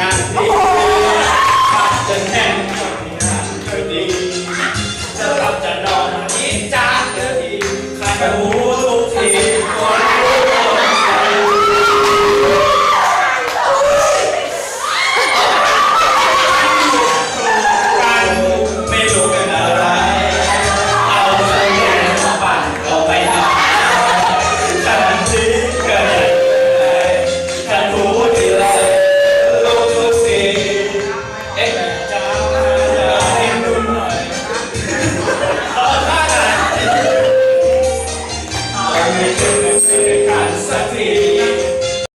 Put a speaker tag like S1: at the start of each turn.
S1: งานที่จะแน่นกับงานเธอดีจะรับจะนอนนี้จาเธอดี casa dele.